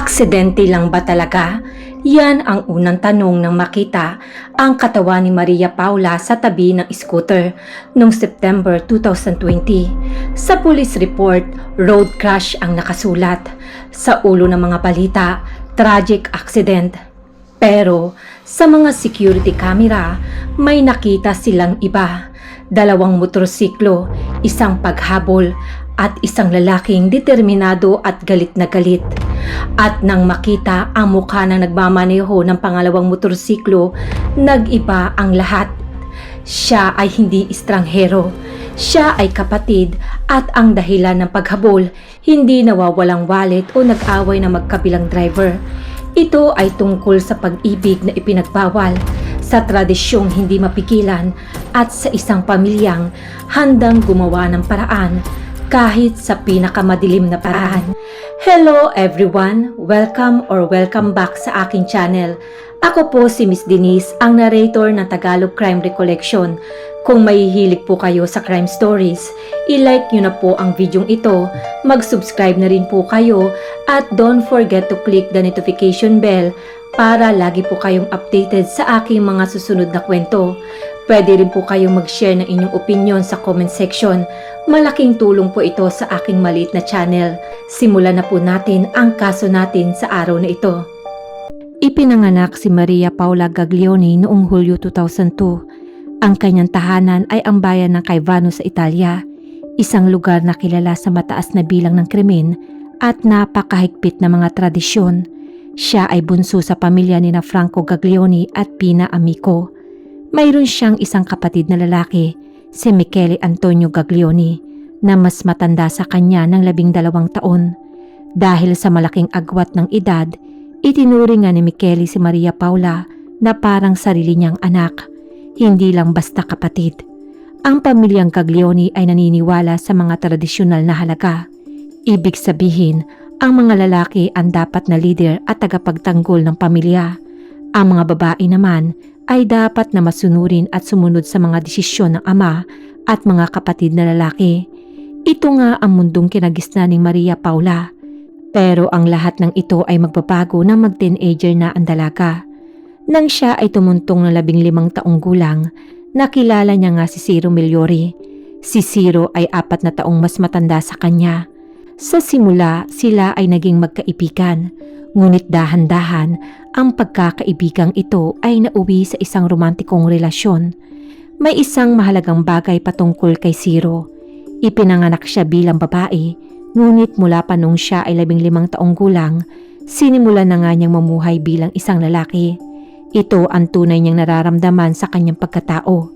Aksidente lang ba talaga? Yan ang unang tanong nang makita ang katawan ni Maria Paula sa tabi ng scooter noong September 2020. Sa police report, road crash ang nakasulat. Sa ulo ng mga balita, tragic accident. Pero sa mga security camera, may nakita silang iba. Dalawang motorsiklo, isang paghabol at isang lalaking determinado at galit na galit. At nang makita ang mukha ng nagmamaneho ng pangalawang motorsiklo, nag-iba ang lahat. Siya ay hindi estranghero. Siya ay kapatid at ang dahilan ng paghabol, hindi nawawalang wallet o nag-away ng magkabilang driver. Ito ay tungkol sa pag-ibig na ipinagbawal, sa tradisyong hindi mapigilan at sa isang pamilyang handang gumawa ng paraan kahit sa pinakamadilim na paraan. Hello everyone! Welcome or welcome back sa aking channel. Ako po si Miss Denise, ang narrator ng Tagalog Crime Recollection. Kung mahihilig po kayo sa crime stories, i-like nyo na po ang videong ito, mag-subscribe na rin po kayo, at don't forget to click the notification bell para lagi po kayong updated sa aking mga susunod na kwento. Pwede rin po kayong mag-share ng inyong opinion sa comment section. Malaking tulong po ito sa aking maliit na channel. Simulan na po natin ang kaso natin sa araw na ito. Ipinanganak si Maria Paula Gaglioni noong Hulyo 2002. Ang kanyang tahanan ay ang bayan ng Caivano sa Italia, isang lugar na kilala sa mataas na bilang ng krimen at napakahigpit na mga tradisyon. Siya ay bunso sa pamilya ni na Franco Gaglioni at Pina Amico. Mayroon siyang isang kapatid na lalaki, si Michele Antonio Gaglioni, na mas matanda sa kanya ng labing dalawang taon. Dahil sa malaking agwat ng edad, itinuring nga ni Michele si Maria Paula na parang sarili niyang anak, hindi lang basta kapatid. Ang pamilyang Gaglioni ay naniniwala sa mga tradisyonal na halaga. Ibig sabihin, ang mga lalaki ang dapat na leader at tagapagtanggol ng pamilya. Ang mga babae naman ay dapat na masunurin at sumunod sa mga desisyon ng ama at mga kapatid na lalaki. Ito nga ang mundong kinagisna ni Maria Paula. Pero ang lahat ng ito ay magbabago nang mag-teenager na ang dalaga. Nang siya ay tumuntong ng labing limang taong gulang, nakilala niya nga si Ciro Migliori. Si Ciro ay apat na taong mas matanda sa kanya. Sa simula, sila ay naging magkaibigan. Ngunit dahan-dahan, ang pagkakaibigang ito ay nauwi sa isang romantikong relasyon. May isang mahalagang bagay patungkol kay Ciro. Ipinanganak siya bilang babae, ngunit mula pa nung siya ay labing limang taong gulang, sinimulan na nga niyang mamuhay bilang isang lalaki. Ito ang tunay niyang nararamdaman sa kanyang pagkatao.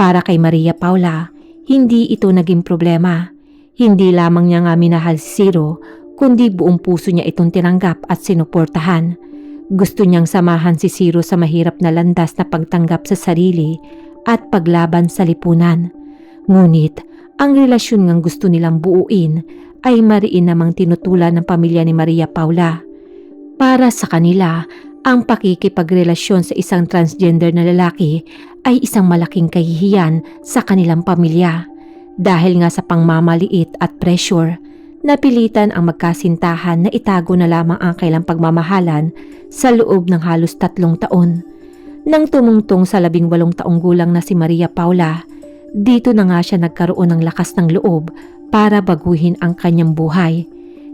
Para kay Maria Paula, hindi ito naging problema. Hindi lamang niya nga minahal si Ciro, kundi buong puso niya itong tinanggap at sinuportahan. Gusto niyang samahan si Ciro sa mahirap na landas na pagtanggap sa sarili at paglaban sa lipunan. Ngunit, ang relasyon ngang gusto nilang buuin ay mariin namang tinutulan ng pamilya ni Maria Paula. Para sa kanila, ang pakikipagrelasyon sa isang transgender na lalaki ay isang malaking kahihiyan sa kanilang pamilya. Dahil nga sa pangmamaliit at pressure, napilitan ang magkasintahan na itago na lamang ang kailang pagmamahalan sa loob ng halos tatlong taon. Nang tumungtong sa labing walong taong gulang na si Maria Paula, dito na nga siya nagkaroon ng lakas ng loob para baguhin ang kanyang buhay.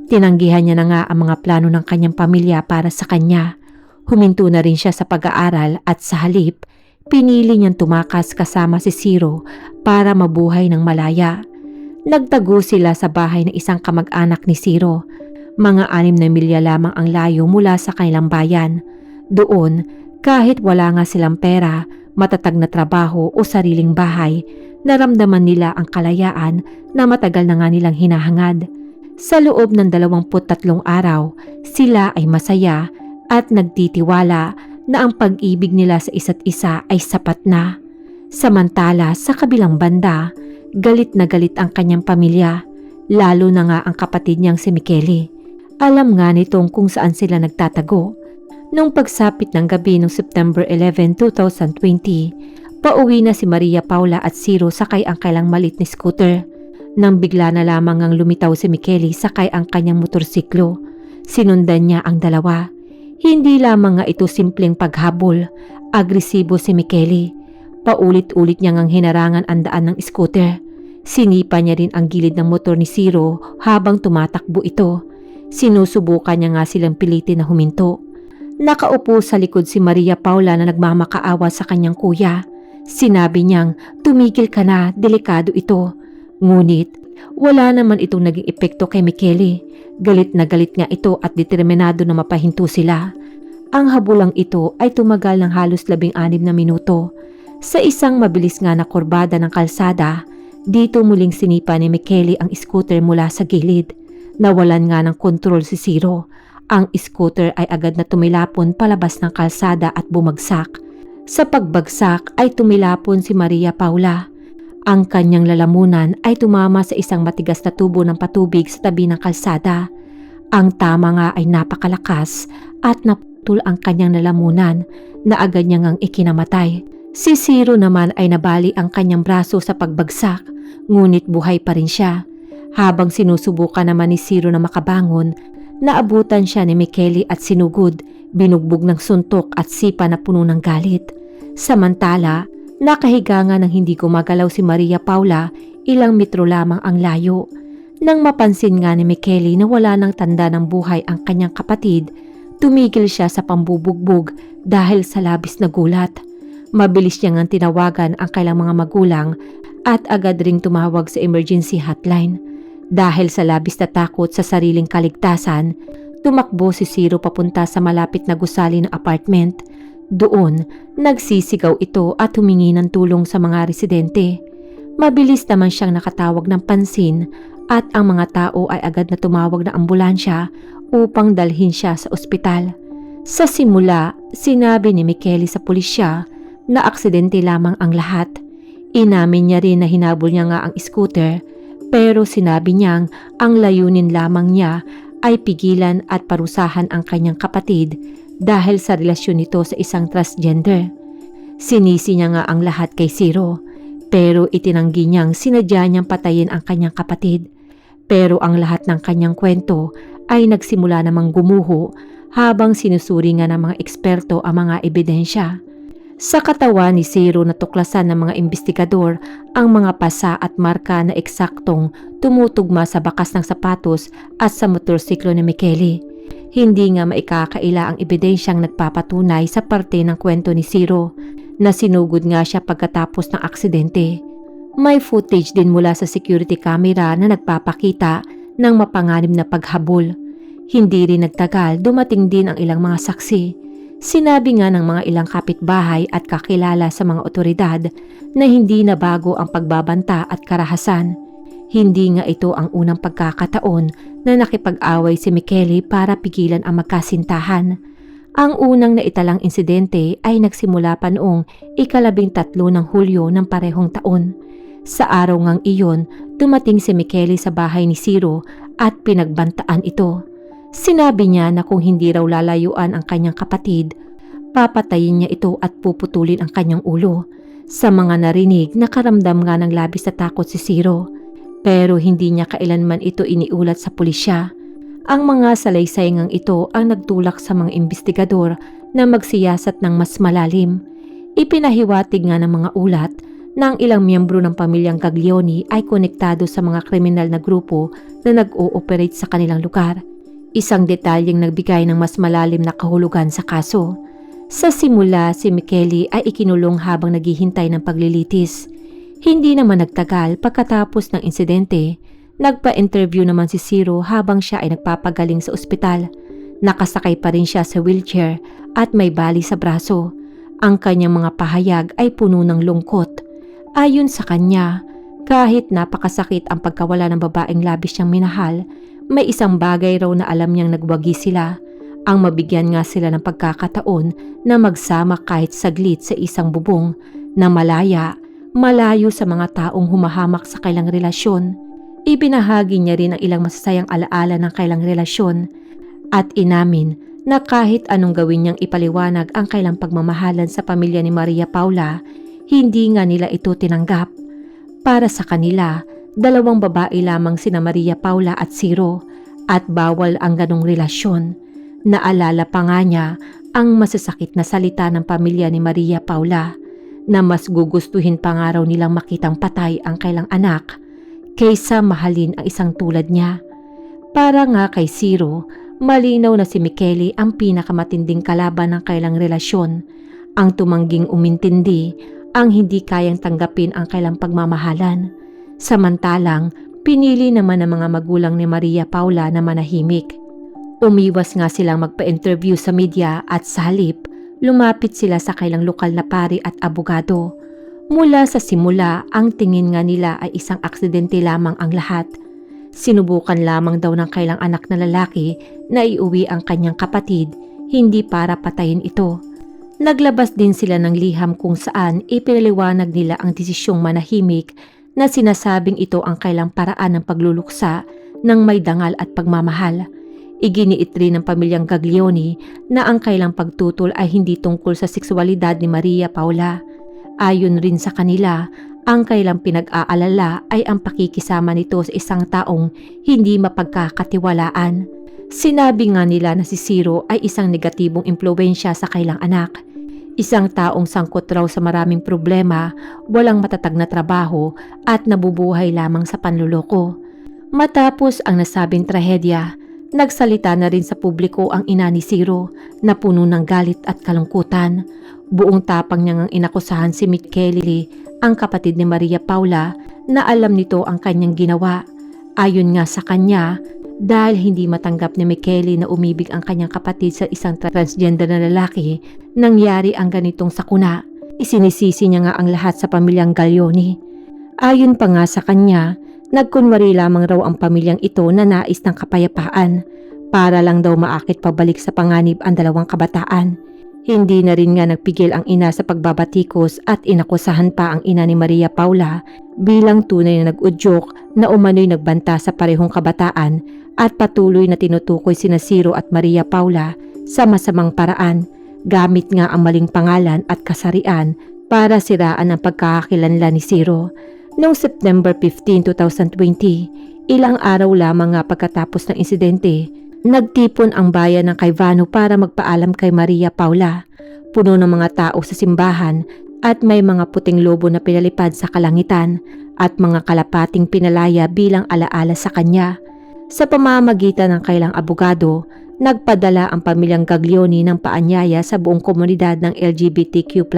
Tinanggihan niya na nga ang mga plano ng kanyang pamilya para sa kanya. Huminto na rin siya sa pag-aaral at sa halip, pinili niyang tumakas kasama si Ciro para mabuhay ng malaya. Nagtago sila sa bahay ng isang kamag-anak ni Ciro. Mga anim na milya lamang ang layo mula sa kanilang bayan. Doon, kahit wala nga silang pera, matatag na trabaho o sariling bahay, naramdaman nila ang kalayaan na matagal na nga nilang hinahangad. Sa loob ng 23 araw, sila ay masaya at nagtitiwala na ang pag-ibig nila sa isa't isa ay sapat na. Samantala sa kabilang banda, galit na galit ang kanyang pamilya, lalo na nga ang kapatid niyang si Michele. Alam nga nitong kung saan sila nagtatago. Nung pagsapit ng gabi noong September 11, 2020, pauwi na si Maria Paula at Ciro sakay ang kailang malit ni scooter. Nang bigla na lamang ang lumitaw si Michele sakay ang kanyang motorsiklo. Sinundan niya ang dalawa. Hindi lamang nga ito simpleng paghabol, agresibo si Mikeli. Paulit-ulit niya ngang hinarangan ang daan ng scooter. Sinipa niya rin ang gilid ng motor ni Zero habang tumatakbo ito. Sinusubukan niya nga silang pilitin na huminto. Nakaupo sa likod si Maria Paula na nagmamakaawa sa kanyang kuya. Sinabi niyang, tumigil ka na, delikado ito. Ngunit, wala naman itong naging epekto kay Mikeli. Galit na galit nga ito at determinado na mapahinto sila. Ang habulang ito ay tumagal ng halos labing anim na minuto. Sa isang mabilis nga na kurbada ng kalsada, dito muling sinipa ni Mikeli ang scooter mula sa gilid. Nawalan nga ng kontrol si Zero. Ang scooter ay agad na tumilapon palabas ng kalsada at bumagsak. Sa pagbagsak ay tumilapon si Maria Paula. Ang kanyang lalamunan ay tumama sa isang matigas na tubo ng patubig sa tabi ng kalsada. Ang tama nga ay napakalakas at naputol ang kanyang lalamunan na agad niya ngang ikinamatay. Si Zero naman ay nabali ang kanyang braso sa pagbagsak, ngunit buhay pa rin siya. Habang sinusubukan naman ni Zero na makabangon, naabutan siya ni Mikeli at sinugod, binugbog ng suntok at sipa na puno ng galit. Samantala, nakahiga nga ng hindi gumagalaw si Maria Paula, ilang metro lamang ang layo. Nang mapansin nga ni Mikeli na wala ng tanda ng buhay ang kanyang kapatid, tumigil siya sa pambubugbog dahil sa labis na gulat. Mabilis niya ngang tinawagan ang kailang mga magulang at agad ring tumawag sa emergency hotline. Dahil sa labis na takot sa sariling kaligtasan, tumakbo si Zero papunta sa malapit na gusali ng apartment. Doon, nagsisigaw ito at humingi ng tulong sa mga residente. Mabilis naman siyang nakatawag ng pansin at ang mga tao ay agad na tumawag ng ambulansya upang dalhin siya sa ospital. Sa simula, sinabi ni Mikeli sa pulisya na aksidente lamang ang lahat. Inamin niya rin na hinabol niya nga ang scooter pero sinabi niyang ang layunin lamang niya ay pigilan at parusahan ang kanyang kapatid dahil sa relasyon nito sa isang transgender. Sinisi niya nga ang lahat kay Zero pero itinanggi niyang sinadya niyang patayin ang kanyang kapatid. Pero ang lahat ng kanyang kwento ay nagsimula namang gumuho habang sinusuri nga ng mga eksperto ang mga ebidensya. Sa katawan ni Zero natuklasan ng mga investigador ang mga pasa at marka na eksaktong tumutugma sa bakas ng sapatos at sa motorsiklo ni Mikeli. Hindi nga maikakaila ang ebidensyang nagpapatunay sa parte ng kwento ni Zero na sinugod nga siya pagkatapos ng aksidente. May footage din mula sa security camera na nagpapakita ng mapanganib na paghabol. Hindi rin nagtagal dumating din ang ilang mga saksi. Sinabi nga ng mga ilang kapitbahay at kakilala sa mga otoridad na hindi na bago ang pagbabanta at karahasan. Hindi nga ito ang unang pagkakataon na nakipag-away si Mikeli para pigilan ang magkasintahan. Ang unang naitalang insidente ay nagsimula pa noong ikalabing tatlo ng Hulyo ng parehong taon. Sa araw ngang iyon, dumating si Mikeli sa bahay ni Zero at pinagbantaan ito. Sinabi niya na kung hindi raw lalayuan ang kanyang kapatid, papatayin niya ito at puputulin ang kanyang ulo. Sa mga narinig, nakaramdam nga ng labis na takot si Zero. Pero hindi niya kailanman ito iniulat sa pulisya. Ang mga salaysay ngang ito ang nagtulak sa mga investigador na magsiyasat ng mas malalim. Ipinahiwatig nga ng mga ulat na ang ilang miyembro ng pamilyang Gaglioni ay konektado sa mga kriminal na grupo na nag-ooperate sa kanilang lugar. Isang detalyeng nagbigay ng mas malalim na kahulugan sa kaso. Sa simula, si Mikeli ay ikinulong habang naghihintay ng paglilitis. Hindi naman nagtagal pagkatapos ng insidente, nagpa-interview naman si Zero habang siya ay nagpapagaling sa ospital. Nakasakay pa rin siya sa wheelchair at may bali sa braso. Ang kanyang mga pahayag ay puno ng lungkot. Ayon sa kanya, kahit napakasakit ang pagkawala ng babaeng labis niyang minahal, may isang bagay raw na alam niyang nagwagi sila. Ang mabigyan nga sila ng pagkakataon na magsama kahit saglit sa isang bubong na malaya malayo sa mga taong humahamak sa kailang relasyon. Ibinahagi niya rin ang ilang masasayang alaala ng kailang relasyon at inamin na kahit anong gawin niyang ipaliwanag ang kailang pagmamahalan sa pamilya ni Maria Paula, hindi nga nila ito tinanggap. Para sa kanila, dalawang babae lamang sina Maria Paula at Zero at bawal ang ganong relasyon. Naalala pa nga niya ang masasakit na salita ng pamilya ni Maria Paula na mas gugustuhin pa nga raw nilang makitang patay ang kailang anak kaysa mahalin ang isang tulad niya. Para nga kay Zero, malinaw na si Michele ang pinakamatinding kalaban ng kailang relasyon, ang tumangging umintindi, ang hindi kayang tanggapin ang kailang pagmamahalan. Samantalang, pinili naman ng mga magulang ni Maria Paula na manahimik. Umiwas nga silang magpa-interview sa media at sa halip, lumapit sila sa kailang lokal na pari at abogado. Mula sa simula, ang tingin nga nila ay isang aksidente lamang ang lahat. Sinubukan lamang daw ng kailang anak na lalaki na iuwi ang kanyang kapatid, hindi para patayin ito. Naglabas din sila ng liham kung saan ipinaliwanag nila ang desisyong manahimik na sinasabing ito ang kailang paraan ng pagluluksa ng may dangal at pagmamahal. Iginiit rin ng pamilyang Gaglioni na ang kailang pagtutol ay hindi tungkol sa sexualidad ni Maria Paula. Ayon rin sa kanila, ang kailang pinag-aalala ay ang pakikisama nito sa isang taong hindi mapagkakatiwalaan. Sinabi nga nila na si Zero ay isang negatibong impluensya sa kailang anak. Isang taong sangkot raw sa maraming problema, walang matatag na trabaho at nabubuhay lamang sa panluloko. Matapos ang nasabing trahedya, Nagsalita na rin sa publiko ang ina ni Zero na puno ng galit at kalungkutan. Buong tapang niyang ang inakusahan si Michele, ang kapatid ni Maria Paula, na alam nito ang kanyang ginawa. Ayon nga sa kanya, dahil hindi matanggap ni Michele na umibig ang kanyang kapatid sa isang transgender na lalaki, nangyari ang ganitong sakuna. Isinisisi niya nga ang lahat sa pamilyang Gaglioni. Ayon pa nga sa kanya, Nagkunwari lamang raw ang pamilyang ito na nais ng kapayapaan para lang daw maakit pabalik sa panganib ang dalawang kabataan. Hindi na rin nga nagpigil ang ina sa pagbabatikos at inakusahan pa ang ina ni Maria Paula bilang tunay na nag-udyok na umano'y nagbanta sa parehong kabataan at patuloy na tinutukoy sina Ciro at Maria Paula sa masamang paraan gamit nga ang maling pangalan at kasarian para siraan ang pagkakakilanlan ni Ciro. Noong September 15, 2020, ilang araw lamang nga pagkatapos ng insidente, nagtipon ang bayan ng Caivano para magpaalam kay Maria Paula. Puno ng mga tao sa simbahan at may mga puting lobo na pinalipad sa kalangitan at mga kalapating pinalaya bilang alaala sa kanya. Sa pamamagitan ng kailang abogado, nagpadala ang pamilyang Gaglioni ng paanyaya sa buong komunidad ng LGBTQ+,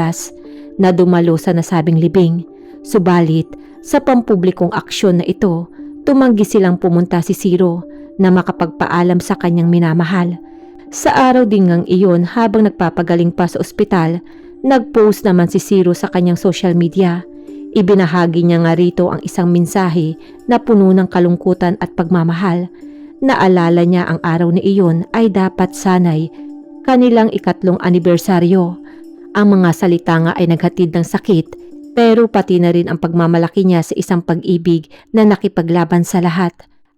na dumalo sa nasabing libing. Subalit, sa pampublikong aksyon na ito, tumanggi silang pumunta si Zero na makapagpaalam sa kanyang minamahal. Sa araw din ngang iyon habang nagpapagaling pa sa ospital, nagpost naman si Zero sa kanyang social media. Ibinahagi niya nga rito ang isang mensahe na puno ng kalungkutan at pagmamahal. Naalala niya ang araw na iyon ay dapat sanay kanilang ikatlong anibersaryo. Ang mga salita nga ay naghatid ng sakit pero pati na rin ang pagmamalaki niya sa isang pag-ibig na nakipaglaban sa lahat.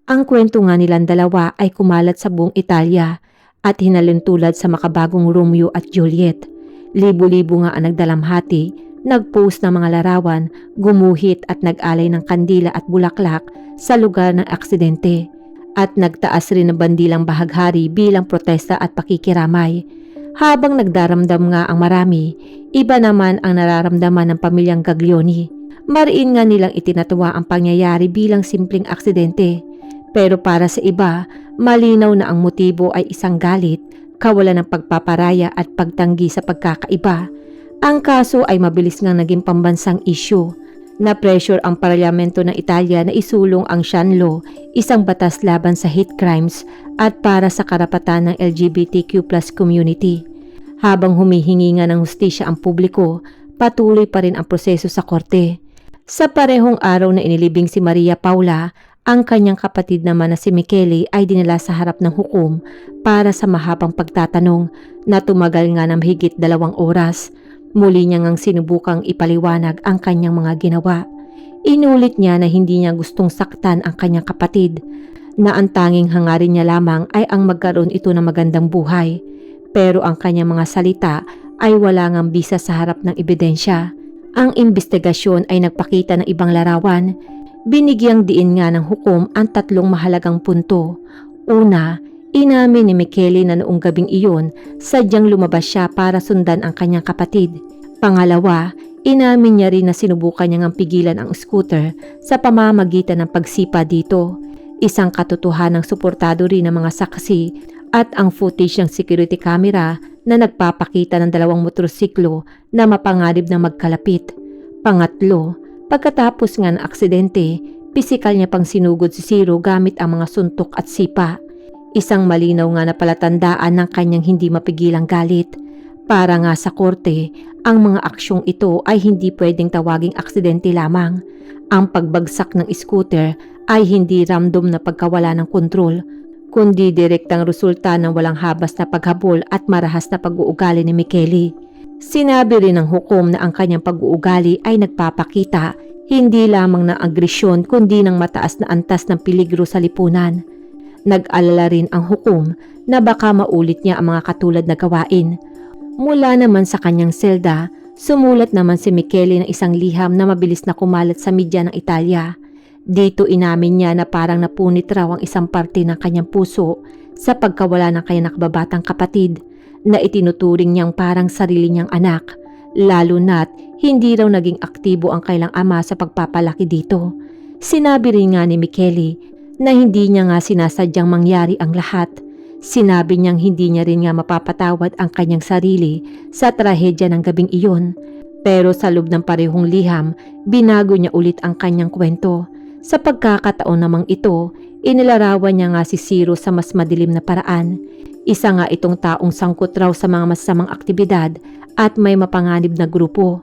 Ang kwento nga nilang dalawa ay kumalat sa buong Italia at hinalin tulad sa makabagong Romeo at Juliet. Libo-libo nga ang nagdalamhati, nagpost ng mga larawan, gumuhit at nag-alay ng kandila at bulaklak sa lugar ng aksidente at nagtaas rin ng bandilang bahaghari bilang protesta at pakikiramay. Habang nagdaramdam nga ang marami, iba naman ang nararamdaman ng pamilyang Gaglioni. Mariin nga nilang itinatawa ang pangyayari bilang simpleng aksidente. Pero para sa iba, malinaw na ang motibo ay isang galit, kawalan ng pagpaparaya at pagtanggi sa pagkakaiba. Ang kaso ay mabilis nga naging pambansang issue. Na-pressure ang parlamento ng Italia na isulong ang Shan Law, isang batas laban sa hate crimes at para sa karapatan ng LGBTQ plus community. Habang humihingi nga ng hustisya ang publiko, patuloy pa rin ang proseso sa korte. Sa parehong araw na inilibing si Maria Paula, ang kanyang kapatid naman na si Michele ay dinala sa harap ng hukom para sa mahabang pagtatanong na tumagal nga ng higit dalawang oras. Muli niya ngang sinubukang ipaliwanag ang kanyang mga ginawa. Inulit niya na hindi niya gustong saktan ang kanyang kapatid na ang tanging hangarin niya lamang ay ang magkaroon ito ng magandang buhay. Pero ang kanyang mga salita ay wala ngang bisa sa harap ng ebidensya. Ang investigasyon ay nagpakita ng ibang larawan. Binigyang diin nga ng hukom ang tatlong mahalagang punto. Una, inamin ni Michele na noong gabing iyon, sadyang lumabas siya para sundan ang kanyang kapatid. Pangalawa, inamin niya rin na sinubukan niyang ang pigilan ang scooter sa pamamagitan ng pagsipa dito. Isang katotohanang suportado rin ng mga saksi at ang footage ng security camera na nagpapakita ng dalawang motorsiklo na mapanganib na magkalapit. Pangatlo, pagkatapos ng aksidente, pisikal niya pang sinugod si Zero gamit ang mga suntok at sipa. Isang malinaw nga na palatandaan ng kanyang hindi mapigilang galit. Para nga sa korte, ang mga aksyong ito ay hindi pwedeng tawaging aksidente lamang. Ang pagbagsak ng scooter ay hindi random na pagkawala ng kontrol, kundi direktang resulta ng walang habas na paghabol at marahas na pag-uugali ni Michele. Sinabi rin ng hukom na ang kanyang pag-uugali ay nagpapakita hindi lamang ng agresyon kundi ng mataas na antas ng peligro sa lipunan. Nag-alala rin ang hukom na baka maulit niya ang mga katulad na gawain. Mula naman sa kanyang selda, sumulat naman si Michele ng isang liham na mabilis na kumalat sa media ng Italia. Dito inamin niya na parang napunit raw ang isang parte ng kanyang puso sa pagkawala ng kanyang nakababatang kapatid na itinuturing niyang parang sarili niyang anak, lalo na't hindi raw naging aktibo ang kailang ama sa pagpapalaki dito. Sinabi rin nga ni Michele na hindi niya nga sinasadyang mangyari ang lahat. Sinabi niyang hindi niya rin nga mapapatawad ang kanyang sarili sa trahedya ng gabing iyon. Pero sa loob ng parehong liham, binago niya ulit ang kanyang kwento. Sa pagkakataon namang ito, inilarawan niya nga si Zero sa mas madilim na paraan. Isa nga itong taong sangkot raw sa mga masamang aktibidad at may mapanganib na grupo.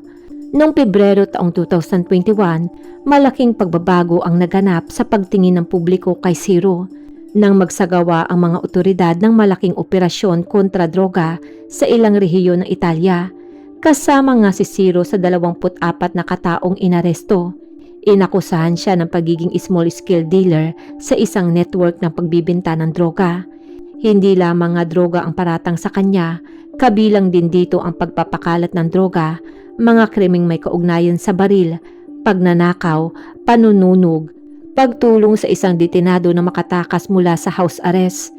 Noong Pebrero taong 2021, malaking pagbabago ang naganap sa pagtingin ng publiko kay Zero nang magsagawa ang mga otoridad ng malaking operasyon kontra droga sa ilang rehiyon ng Italia. Kasama nga si Zero sa 24 na kataong inaresto. Inakusahan siya ng pagiging small-scale dealer sa isang network ng pagbibinta ng droga. Hindi lamang nga droga ang paratang sa kanya, kabilang din dito ang pagpapakalat ng droga, mga krimeng may kaugnayan sa baril, pagnanakaw, panununog, pagtulong sa isang detenado na makatakas mula sa house arrest.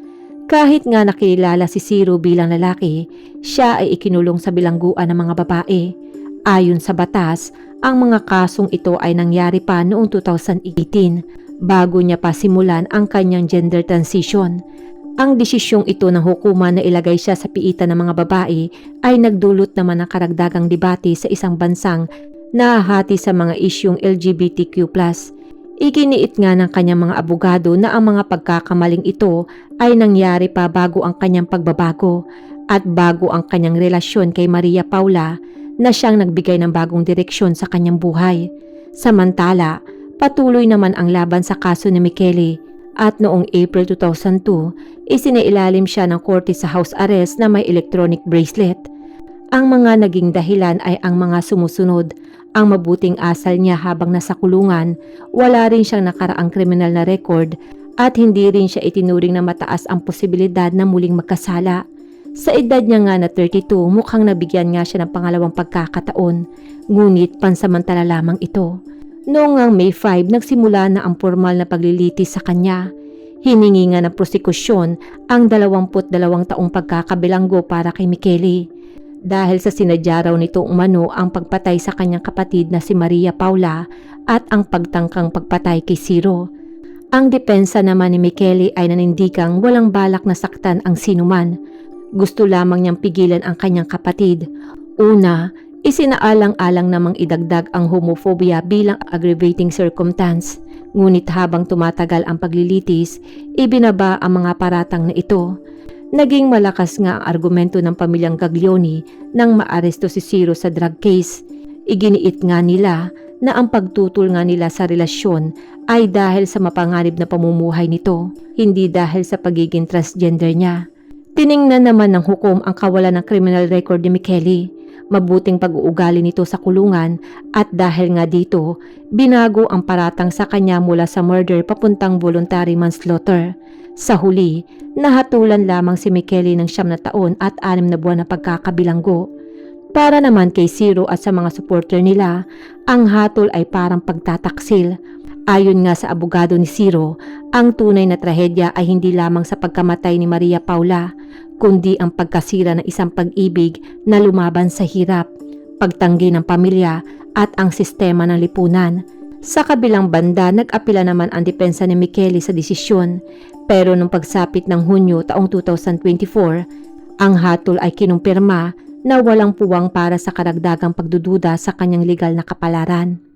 Kahit nga nakilala si Zero bilang lalaki, siya ay ikinulong sa bilangguan ng mga babae. Ayon sa batas, ang mga kasong ito ay nangyari pa noong 2018 bago niya pa simulan ang kanyang gender transition. Ang desisyong ito ng hukuman na ilagay siya sa piitan ng mga babae ay nagdulot naman ng karagdagang debate sa isang bansang nahahati sa mga isyong LGBTQ+. Iginiit nga ng kanyang mga abogado na ang mga pagkakamaling ito ay nangyari pa bago ang kanyang pagbabago at bago ang kanyang relasyon kay Maria Paula na siyang nagbigay ng bagong direksyon sa kanyang buhay. Samantala, patuloy naman ang laban sa kaso ni Michele at noong April 2002, isinailalim siya ng korte sa house arrest na may electronic bracelet. Ang mga naging dahilan ay ang mga sumusunod, ang mabuting asal niya habang nasa kulungan, wala rin siyang nakaraang kriminal na record at hindi rin siya itinuring na mataas ang posibilidad na muling magkasala. Sa edad niya nga na 32, mukhang nabigyan nga siya ng pangalawang pagkakataon, ngunit pansamantala lamang ito. Noong ang May 5, nagsimula na ang formal na paglilitis sa kanya. Hiningi nga ng prosekusyon ang 22 taong pagkakabilanggo para kay Michele. Dahil sa sinadya raw nito umano ang pagpatay sa kanyang kapatid na si Maria Paula at ang pagtangkang pagpatay kay Ciro. Ang depensa naman ni Michele ay nanindigang walang balak na saktan ang sinuman gusto lamang niyang pigilan ang kanyang kapatid. Una, isinaalang-alang namang idagdag ang homophobia bilang aggravating circumstance. Ngunit habang tumatagal ang paglilitis, ibinaba ang mga paratang na ito. Naging malakas nga ang argumento ng pamilyang Gaglioni nang maaresto si Ciro sa drug case. Iginiit nga nila na ang pagtutol nga nila sa relasyon ay dahil sa mapanganib na pamumuhay nito, hindi dahil sa pagiging transgender niya. Tiningnan naman ng hukom ang kawalan ng criminal record ni Michele. Mabuting pag-uugali nito sa kulungan at dahil nga dito, binago ang paratang sa kanya mula sa murder papuntang voluntary manslaughter. Sa huli, nahatulan lamang si Michele ng siyam na taon at anim na buwan na pagkakabilanggo. Para naman kay Zero at sa mga supporter nila, ang hatol ay parang pagtataksil. Ayon nga sa abogado ni Ciro, ang tunay na trahedya ay hindi lamang sa pagkamatay ni Maria Paula, kundi ang pagkasira ng isang pag-ibig na lumaban sa hirap, pagtanggi ng pamilya at ang sistema ng lipunan. Sa kabilang banda, nag-apila naman ang depensa ni Michele sa desisyon, pero nung pagsapit ng Hunyo taong 2024, ang hatol ay kinumpirma na walang puwang para sa karagdagang pagdududa sa kanyang legal na kapalaran.